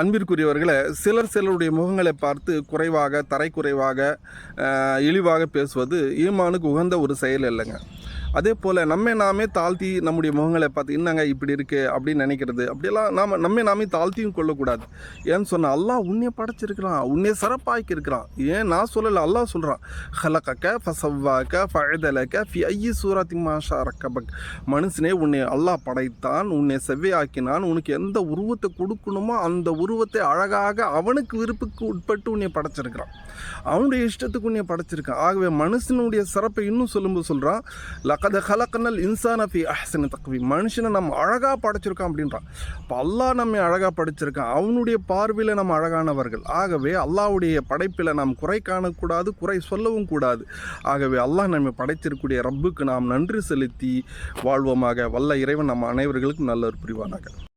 அன்பிற்குரியவர்களை சிலர் சிலருடைய முகங்களை பார்த்து குறைவாக தரை குறைவாக இழிவாக பேசுவது ஈமானுக்கு உகந்த ஒரு செயல் இல்லைங்க. அதே போல் நம்மை நாமே தாழ்த்தி நம்முடைய முகங்களை பார்த்து என்னங்க இப்படி இருக்குது அப்படின்னு நினைக்கிறது. அப்படியெல்லாம் நாம் நம்மை நாமே தாழ்த்தியும் கொள்ளக்கூடாது. ஏன்னு சொன்னால் அல்லாஹ் உன்னைய படைச்சிருக்கிறான் உன்னைய சிறப்பாக்கி இருக்கிறான் ஏன் நான் சொல்லலை அல்லாஹ் சொல்கிறான் ஹலக்கக்க ஃபசவ்வாக்க ஃபழதலக்க ஃபி ஐயி சூரத்தி மாஷா ரக்கபக். மனுஷனே உன்னை அல்லாஹ் படைத்தான் உன்னை செவ்வையாக்கினான் உனக்கு எந்த உருவத்தை கொடுக்கணுமோ அந்த உருவத்தை அழகாக அவனுக்கு விருப்புக்கு உட்பட்டு உன்னை படைச்சிருக்கிறான். அவனுடைய இஷ்டத்துக்கு உன்னை படைச்சிருக்கான். ஆகவே மனுஷனுடைய சிறப்பை இன்னும் சொல்லும்போது சொல்கிறான் லக்கத ஹலக்கனல் இன்சான ஃபி அஹ்சன தக்வி மனுஷனை நம்ம அழகாக படைச்சிருக்கான் அப்படின்றான். இப்போ அல்லாஹ் நம்மை அழகாக படைச்சிருக்கான். அவனுடைய பார்வையில் நம்ம அழகானவர்கள். ஆகவே அல்லாவுடைய படைப்பில் நாம் குறை காணக்கூடாது குறை சொல்லவும் கூடாது. ஆகவே அல்லாஹ் நம்ம படைத்திருக்கூடிய ரப்புக்கு நாம் நன்றி செலுத்தி வாழ்வோமாக. வல்ல இறைவன் நம்ம அனைவர்களுக்கும் நல்ல ஒரு புரிவானாக.